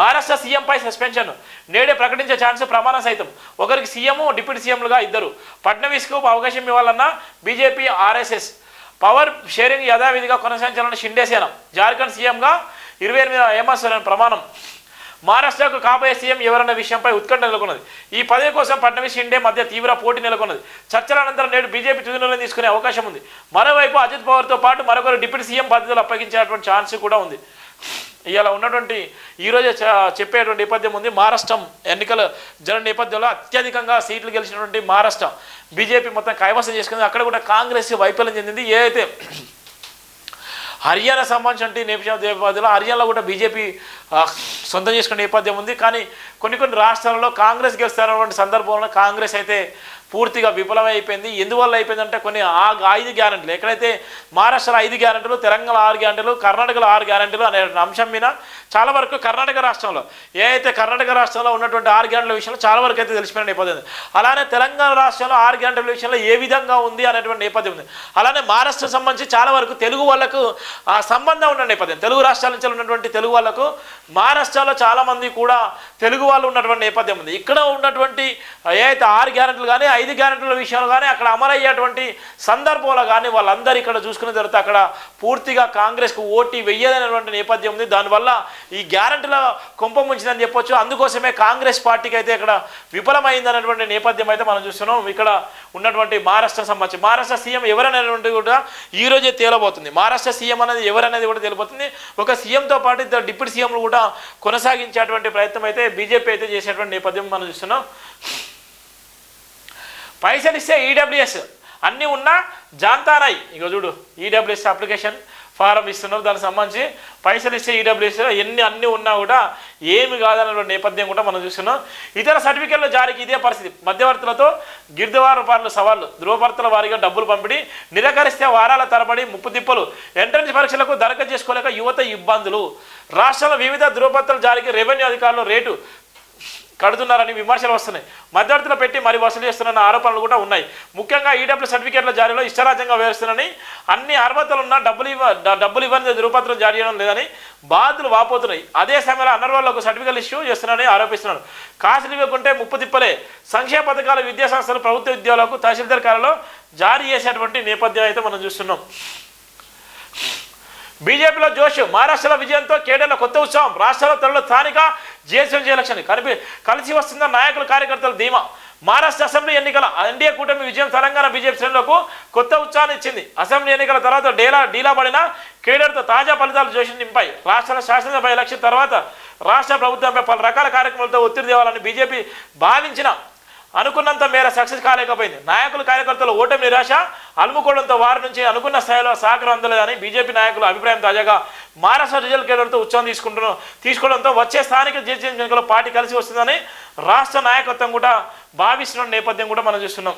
Maharashtra సీఎంపై suspension నేడే ప్రకటించే chance ప్రమాణం సైతం. ఒకరికి సీఎం డిప్యూటీ సీఎంలుగా ఇద్దరు. ఫడ్నవీస్కు అవకాశం ఇవ్వాలన్న బీజేపీ ఆర్ఎస్ఎస్. పవర్ షేరింగ్ యథావిధిగా కొనసాగించాలని షిండే సేన. జార్ఖండ్ సీఎంగా ఇరవై ఎనిమిది హేమంత్ ప్రమాణం. మహారాష్ట్రకు కాబోయే సీఎం ఎవరన్న విషయంపై ఉత్కంఠ నెలకొన్నది. ఈ పదవి కోసం ఫడ్నవీస్ షిండే మధ్య తీవ్ర పోటీ నెలకొన్నది. చర్చల అనంతరం నేడు బీజేపీ తుది నిర్ణయం తీసుకునే అవకాశం ఉంది. మరోవైపు అజిత్ పవర్తో పాటు మరొకరు డిప్యూటీ సీఎం బాధ్యతలు అప్పగించేటువంటి ఛాన్స్ కూడా ఉంది. ఇలా ఉన్నటువంటి ఈరోజే చెప్పేటువంటి నేపథ్యం ఉంది. మహారాష్ట్రం ఎన్నికల జన నేపథ్యంలో అత్యధికంగా సీట్లు గెలిచినటువంటి మహారాష్ట్ర బీజేపీ మొత్తం కైవసం చేసుకుంది. అక్కడ కూడా కాంగ్రెస్ వైఫల్యం చెందింది. ఏదైతే హర్యానా సంబంధించిన నేపథ్యం నేపథ్యంలో హర్యానాలో కూడా బీజేపీ సొంతం చేసుకునే నేపథ్యం ఉంది. కానీ కొన్ని కొన్ని రాష్ట్రాలలో కాంగ్రెస్ గెలుస్తున్నటువంటి సందర్భంలో కాంగ్రెస్ అయితే పూర్తిగా విఫలమైపోయింది ఎందువల్ల అయిపోయిందంటే కొన్ని ఆ ఐదు గ్యారెంటీలు ఎక్కడైతే మహారాష్ట్ర ఐదు గ్యారెంటీలు తెలంగాణ ఆరు గ్యారెంటీలు కర్ణాటకలో ఆరు గ్యారెంటీలు అనే అంశం మీద చాలా వరకు కర్ణాటక రాష్ట్రంలో ఏ అయితే కర్ణాటక రాష్ట్రంలో ఉన్నటువంటి ఆరు గ్యారెంటీల విషయంలో చాలా వరకు అయితే తెలిసిపోయిన నేపథ్యం అలానే తెలంగాణ రాష్ట్రంలో ఆరు గ్యారెంటీల విషయంలో ఏ విధంగా ఉంది అనేటువంటి నేపథ్యం ఉంది. అలానే మహారాష్ట్ర సంబంధించి చాలా వరకు తెలుగు వాళ్ళకు ఆ సంబంధం ఉన్న నేపథ్యం తెలుగు రాష్ట్రాల నుంచి ఉన్నటువంటి తెలుగు వాళ్ళకు మహారాష్ట్రలో చాలామంది కూడా తెలుగు వాళ్ళు ఉన్నటువంటి నేపథ్యం ఉంది. ఇక్కడ ఉన్నటువంటి ఏదైతే ఆరు గ్యారెంటీలు కానీ ఐదు గ్యారెంటీల విషయంలో కానీ అక్కడ అమలయ్యేటువంటి సందర్భంలో కానీ వాళ్ళందరూ ఇక్కడ చూసుకున్న తర్వాత అక్కడ పూర్తిగా కాంగ్రెస్కు ఓటీ వెయ్యదనేటువంటి నేపథ్యం ఉంది. దానివల్ల ఈ గ్యారెంటీల కుంపం ఉంచిందని చెప్పొచ్చు. అందుకోసమే కాంగ్రెస్ పార్టీకి అయితే ఇక్కడ విఫలమైందనేటువంటి నేపథ్యం అయితే మనం చూస్తున్నాం. ఇక్కడ ఉన్నటువంటి మహారాష్ట్ర సంబంధించి మహారాష్ట్ర సీఎం ఎవరనేటువంటి కూడా ఈ రోజే తేలబోతుంది. మహారాష్ట్ర సీఎం అనేది ఎవరనేది కూడా తెలిపోతుంది ఒక సీఎంతో పాటు ఇద్దరు డిప్యూటీ సీఎంలు కూడా కొనసాగించేటువంటి ప్రయత్నం అయితే బీజేపీ అయితే చేసేటువంటి నేపథ్యం మనం చూస్తున్నాం. పైసలు ఇస్తే ఈడబ్ల్యూఎస్ అన్నీ ఉన్నా జాంతానాయి ఇక చూడు ఈడబ్ల్యూఎస్ అప్లికేషన్ ఫారం ఇస్తున్నారు దానికి సంబంధించి పైసలు ఇస్తే ఈడబ్ల్యూఎస్ ఎన్ని అన్నీ ఉన్నా కూడా ఏమి కాదన్న నేపథ్యం కూడా మనం చూస్తున్నాం. ఇతర సర్టిఫికెట్ల జారీకి ఇదే పరిస్థితి. మధ్యవర్తులతో గిరిదివార పార్ల సవాళ్ళు. ధృవభర్తల వారిగా డబ్బులు పంపిణీ నిరాకరిస్తే వారాల తరబడి ముప్పు తిప్పలు. ఎంట్రన్స్ పరీక్షలకు దరఖాస్తు చేసుకోలేక యువత ఇబ్బందులు. రాష్ట్రంలో వివిధ ధృవపత్రాల జారీకి రెవెన్యూ అధికారులు రేటు కడుతున్నారని విమర్శలు వస్తున్నాయి. మధ్యవర్తులు పెట్టి మరి వసూలు చేస్తున్న ఆరోపణలు కూడా ఉన్నాయి. ముఖ్యంగా ఈడబ్ల్యూ సర్టిఫికేట్ల జారీలో ఇష్టరాజ్యంగా వ్యవహరిస్తున్నారని అన్ని అర్హతలు ఉన్నా డబ్బులు ఇవ్వ డబ్బులు ఇవ్వని ధృవపత్రం జారీ చేయడం లేదని బాధలు వాపోతున్నాయి. అదే సమయంలో అనర్వాళ్ళకు సర్టిఫికేట్ ఇష్యూ చేస్తున్నారని ఆరోపిస్తున్నారు. కాసులు ఇవ్వకుంటే ముప్పు తిప్పలే. సంక్షేమ పథకాలు విద్యా సంస్థలు ప్రభుత్వ ఉద్యోగులకు తహసీల్దార్ కార్యాలయంలో జారీ చేసేటువంటి నేపథ్యం అయితే మనం చూస్తున్నాం. బీజేపీలో జోష్ మహారాష్ట్రలో విజయంతో కేడర్ల కొత్త ఉత్సవం రాష్ట్రాల త్వరలో స్థానిక జేఎస్ఎం ఎలక్షన్ కనిపి కలిసి వస్తున్న నాయకులు కార్యకర్తల ధీమా. మహారాష్ట్ర అసెంబ్లీ ఎన్నికల ఎన్డీఏ కూటమి విజయం తెలంగాణ బీజేపీ శ్రేణులకు కొత్త ఉత్సాహాన్ని ఇచ్చింది. అసెంబ్లీ ఎన్నికల తర్వాత డేలా డీలా పడిన కేడర్తో తాజా ఫలితాలు జోషి నింపాయి. రాష్ట్ర శాసనసభ ఎలక్షన్ తర్వాత రాష్ట్ర ప్రభుత్వంపై పలు రకాల కార్యక్రమాలతో ఒత్తిడి తేవాలని బీజేపీ భావించిన అనుకున్నంత మేర సక్సెస్ కాలేకపోయింది. నాయకులు కార్యకర్తలు ఓటమి నిరాశ అలుముకోవడంతో వారి నుంచి అనుకున్న స్థాయిలో సహకారం అందలేదని బీజేపీ నాయకుల అభిప్రాయం తాజాగా మహారాష్ట్ర రిజల్ట్ కేడర్తో ఉత్సాహం తీసుకుంటున్న తీసుకోవడంతో వచ్చే స్థానిక జిహెచ్ఎంసీ ఎన్నికల్లో పార్టీ కలిసి వస్తుందని రాష్ట్ర నాయకత్వం కూడా భావిస్తున్న నేపథ్యం కూడా మనం చూస్తున్నాం.